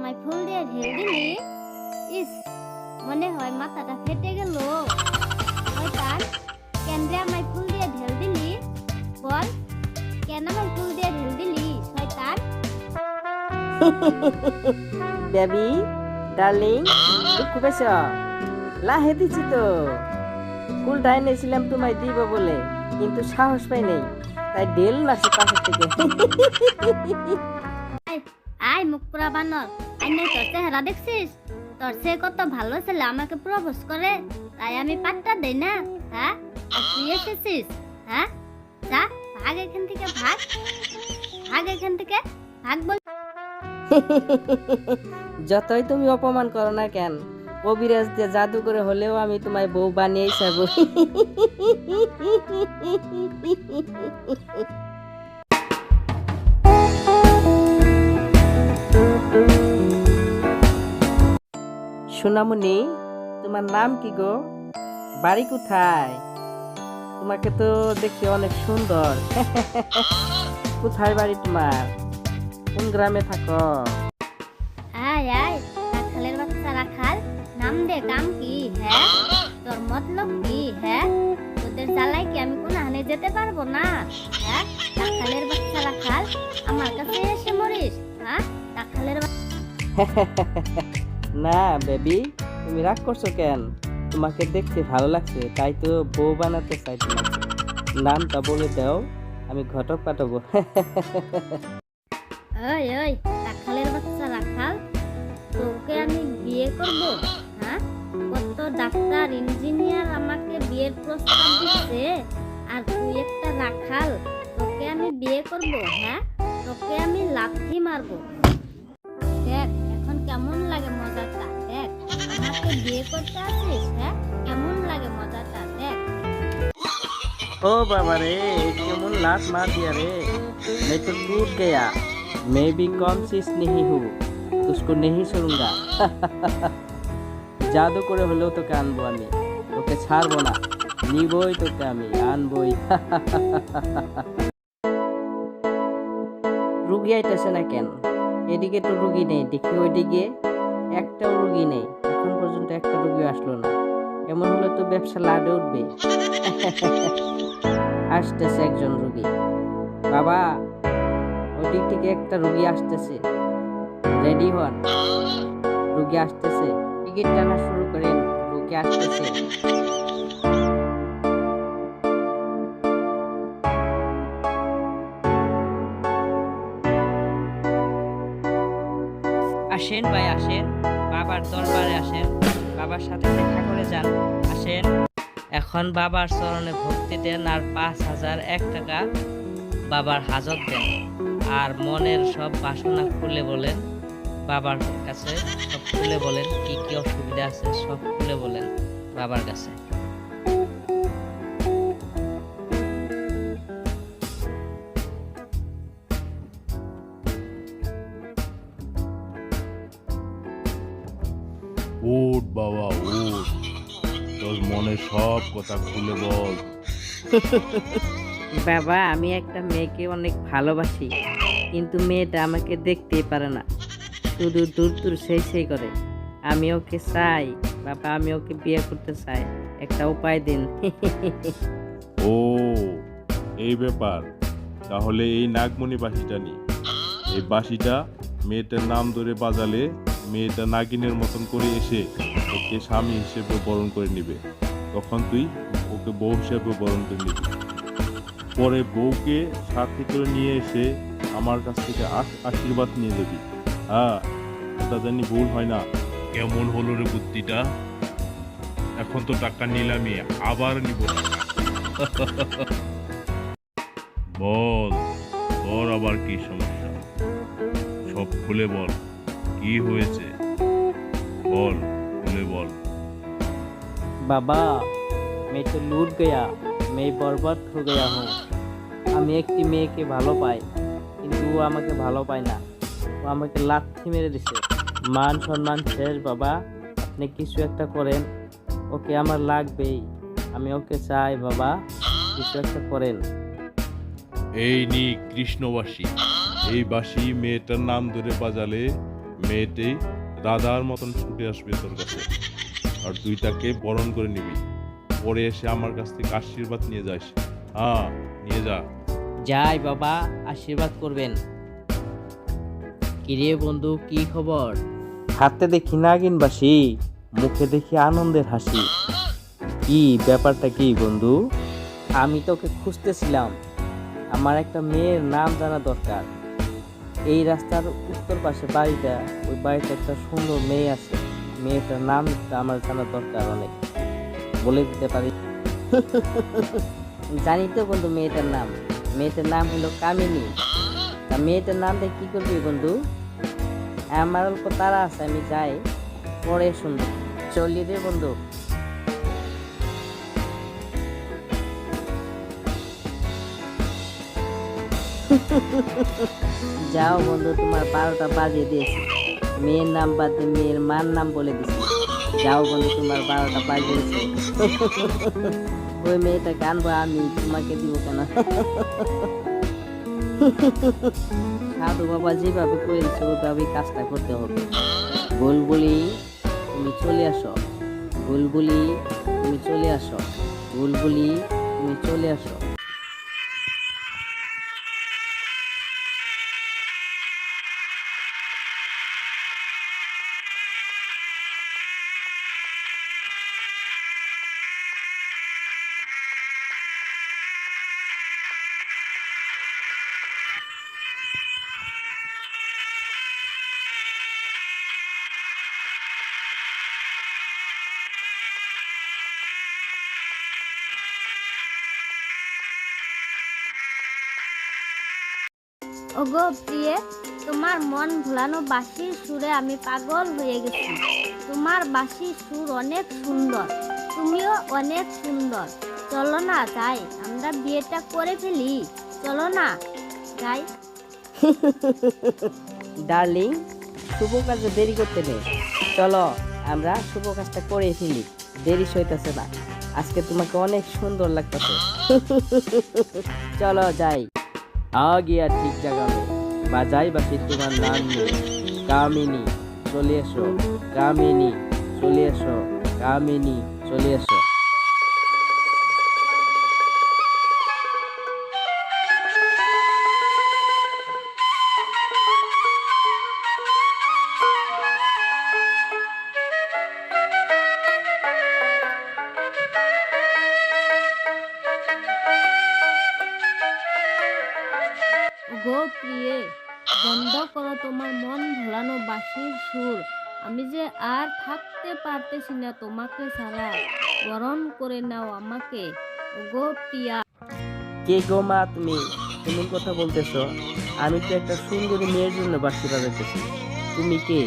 আমায় ফুল দিয়ে ঢেলে দিলি? ইস মনে হয় মাথাটা ফেটে গেল। শয়তান কেন রে আমায় ফুল দিয়ে ঢেল দিলি? বল কেন আমায় ফুল দিয়ে ঢেল দিলি? শয়তান বেবি ডার্লিং খুব লাহে দিছি তো। কুলটা এনেছিলাম তোমায় দিব বলে কিন্তু সাহস পাই নেই। তাই ডেল নাচে পাশের থেকে। আয় মুখ পুরা বানর। নাই তোর চেহারা দেখছিস? তোর সে কত ভালো ছেলে আমাকে প্রপোজ করে, তাই আমি পাত্তা দেই না হ্যাঁ? আর তুই এসেছিস হ্যাঁ? যা, ভাগ এখান থেকে, ভাগ। ভাগ এখান থেকে, ভাগ বল। যতই তুমি অপমান করো না কেন, কবিরাজ দিয়ে জাদু করে হলেও আমি তোমায় বউ বানিয়েই ছাড়বো। সোনামণি তোমার নাম কি গো? বাড়ি কোথায়? তোমাকে তো দেখতে অনেক সুন্দর। কোথায় বাড়ি তোমার? কোন গ্রামে থাকো? আয় আয় রাখালের বাচ্চা রাখাল নাম দে কাম কি হ্যাঁ? তোর মতলব কি হ্যাঁ? তোদের জ্বালায় কি আমি কোন হানে যেতে পারব না? হ্যাঁ? রাখালের বাচ্চা রাখাল আমার কাছে এসে মরিস হ্যাঁ? রাখালের না, বেবি, তুমি রাগ করছ কেন? তোমাকে দেখতে ভালো লাগছে, তাই তো বউ বানাতে চাই তোমাকে। নামটা বলে দাও, আমি ঘটক পাঠাবো। ওই ওই রাখালের বাচ্চা রাখাল, তোকে আমি বিয়ে করব? হ্যাঁ? কত ডাক্তার, ইঞ্জিনিয়ার আমাকে বিয়ের প্রস্তাব দিচ্ছে, আর তুই একটা রাখাল, তোকে আমি বিয়ে করব হ্যাঁ? তোকে আমি লাথি মারবো। কেমন লাগে মজাটা দেখ আমাকে বিয়ে করতে আসিস হ্যাঁ কেমন লাগে মজাটা দেখ ओ बाबा रे केमन लात मार दिया रे मैं तो टूट गया मैं भी कम चीज नहीं हूँ उसको नहीं छोड़ूंगा জাদু করে হলেও তোকে আনবো আমি তোকে ছাড়বো না নিবই তোকে আমি আনবই রুগী আইতেছে না কেন এদিকে তো রুগী নেই দেখি ওইদিকে একটাও রুগী নেই। এখন পর্যন্ত একটা রুগী আসলো না। এমন হলে তো ব্যবসা লাডে উঠবে। আসতেছে একজন রুগী। বাবা ওই দিক থেকে একটা রুগী আসতেছে। রেডি হন। রুগী আসতেছে। টিকিট টানা শুরু করেন। রুগী আসতেছে। আসেন ভাই, আসেন। বাবার দরবারে আসেন। বাবার সাথে দেখা করে যান। আসেন। এখন বাবার চরণে ভক্তি দেন আর পাঁচ হাজার এক টাকা বাবার হাজত দেন। আর মনের সব বাসনা খুলে বলেন। বাবার কাছে সব খুলে বলেন, কি কি অসুবিধা আছে সব খুলে বলেন বাবার কাছে। উঠ বাবা উঠ তোর মনে সব কথা খুলে বল। বাবা আমি একটা মেয়েকে অনেক ভালোবাসি কিন্তু মেয়েটা আমাকে দেখতেই পারে না। শুধু দূর দূর সেই সেই করে। আমি ওকে চাই বাবা আমি ওকে বিয়ে করতে চাই। একটা উপায় দিন। ও এই ব্যাপার। তাহলে এই নাগমণি বাঁশিটা নি। এই বাঁশিটা মেয়েটার নাম ধরে বাজালে মেয়েটা নাগিনের মতন করে এসে ওকে স্বামী হিসেবে বরণ করে নিবে। তখন তুই ওকে বউ হিসেবে বরণ করে নিবি। পরে বউকে সাথে করে নিয়ে এসে আমার কাছ থেকে আশ- আশীর্বাদ নিয়ে যাবি হ্যাঁ এটা জানি ভুল হয় না। কেমন হলো রে বুদ্ধিটা? এখন তো টাকা নিলামই, আবার নিব। বল, তোর আবার কি সমস্যা? সব খুলে বল। কি হয়েছে বল খুলে বল বাবা मैं तो लूट गया मैं बर्बाद हो गया हूँ আমি একটি মেয়েকে ভালো পাই কিন্তু ও আমাকে ভালো পায় না ও আমাকে লাথি মেরে দিছে মান সম্মান শেষ বাবা আপনি কিছু একটা করেন ওকে আমার লাগবেই আমি ওকে চাই বাবা কিছু একটা করেন এই নি কৃষ্ণবাসী এই বাসি মেয়েটার নাম ধরে বাজালে মেয়েটি দাদার মতন ছুটে আসবে তোর কাছে। আর তুই তাকে বরণ করে নিবি। পরে এসে আমার কাছ থেকে আশীর্বাদ নিয়ে যাস। হ্যাঁ নিয়ে যা। যাই বাবা আশীর্বাদ করবেন। কিরে বন্ধু কি খবর? হাতে দেখি নাগিন বাসি মুখে দেখি আনন্দের হাসি। কি ব্যাপারটা কি বন্ধু? আমি তোকে খুঁজতেছিলাম। আমার একটা মেয়ের নাম জানা দরকার। এই রাস্তার উত্তর পাশে বাড়িটা ওই বাড়িতে একটা সুন্দর মেয়ে আছে। মেয়েটার নামটা আমার জানা দরকার অনেক। বলে দিতে পারি? জানি তো বন্ধু মেয়েটার নাম। মেয়েটার নাম হলো কামিনী। তা মেয়েটার নাম দিয়ে কি করবি বন্ধু? আমার অল্প তারা আছে আমি যাই। পরে শুনব। চলি রে বন্ধু। যাও বন্ধু, তোমার বারোটা বাজিয়ে দিয়েছি। মেয়ের নাম বাদ দিয়ে মেয়ের মার নাম বলে দিছি। যাও বন্ধু, তোমার বারোটা বাজিয়েছে ওই মেয়েটাকে আনব, আমি তোমাকে দিব কেন? সাধু বাবা যেভাবে করে দিচ্ছে ওইভাবেই কাজটা করতে হবে। বুলবুলি, তুমি চলে আসো। বুলবুলি, তুমি চলে আসো। বুলবুলি, তুমি চলে আসো। ওগো প্রিয়ে তোমার মন ভোলানো বাঁশির সুরে আমি পাগল হয়ে গেছি। তোমার বাঁশির সুর অনেক সুন্দর তুমিও অনেক সুন্দর চলো না যাই, আমরা বিয়েটা করে ফেলি। চলো না যাই। ডার্লিং শুভ কাজে দেরি করতে নেই। চলো, আমরা শুভ কাজটা করে ফেলি। দেরি সইতেছে না। আজকে তোমাকে অনেক সুন্দর লাগতেছে। চলো, যাই। আ গিয়া ঠিক জায়গা মে বাজাই বাসি তোমার নাম নিয়ে কামিনী, চলে এসো। কামিনী, চলে এসো। কামিনী, চলে এসো। গো প্রিয়ে বন্ধ করো তোমার মন ভোলানো বাঁশির সুর। আমি যে আর থাকতে পারতেছি না তোমাকে ছাড়া বরণ করে নাও আমাকে। গো প্রিয়া। কে গো মা তুমি? তুমি কথা বলতেছো। আমি তো একটা সুন্দরী মেয়ের জন্য বাসি বাজাইতেছি। তুমি কে?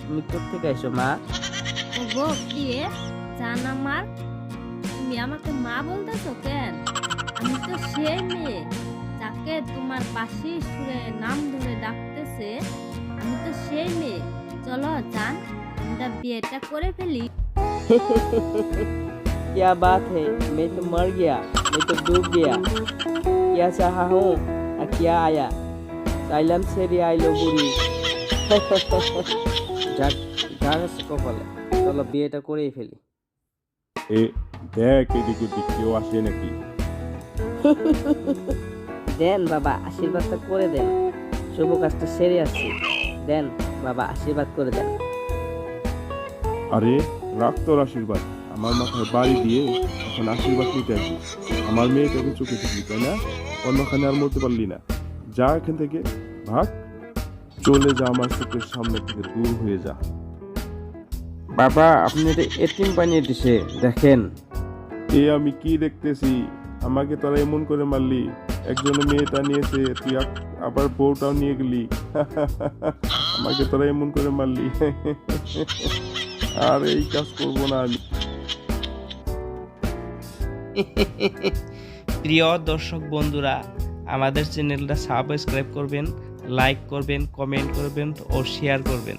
তুমি কোথেকে এসো মা? গো প্রিয়ে জান আমার। তুমি আমাকে মা বলতেছো কেন? আমি তো সেই মেয়ে। যাকে তোমার বাঁশির সুরে নাম ধরে ডাকতেছে আমি তো সেই মেয়ে চলো জান আমরা বিয়েটা করে ফেলি क्या बात है मैं तो मर गया मैं तो डूब गया क्या चाहा हूँ और क्या आया সাইলাম সেরি আইলো বুড়ি যাক যাক আছে কপালে চলো বিয়েটা করেই ফেলি এ দেখ এদিক ওদিক কেউ আসে নাকি দেন বাবা আশীর্বাদটা করে দেন। শুভ কাজটা সেরে আসছি। দেন বাবা আশীর্বাদ করে দেন। আরে রাখ তোর আশীর্বাদ। আমার মাথায় বাড়ি দিয়ে এখন আশীর্বাদ নিতে আসি। আমার মেয়ে মেয়েটাকে চোখে দেখলি তাই না? অন্যখানে আর মরতে পারলি না। যা এখান থেকে ভাগ। চলে যা আমার চোখের সামনে থেকে দূর হয়ে যা। বাবা আপনি এটা এতিম বানিয়ে দিছে দেখেন। এ আমি কি দেখতেছি? আমাকে তোরা এমন করে মারলি। একজনে মেয়েটা নিয়েছে, তুই আবার বউটাও নিয়ে গেলি। আমাকে তোরা এমন করে মারলি। আর এই কাজ করব না আমি। প্রিয় দর্শক বন্ধুরা, আমাদের চ্যানেলটা সাবস্ক্রাইব করবেন, লাইক করবেন, কমেন্ট করবেন ও শেয়ার করবেন।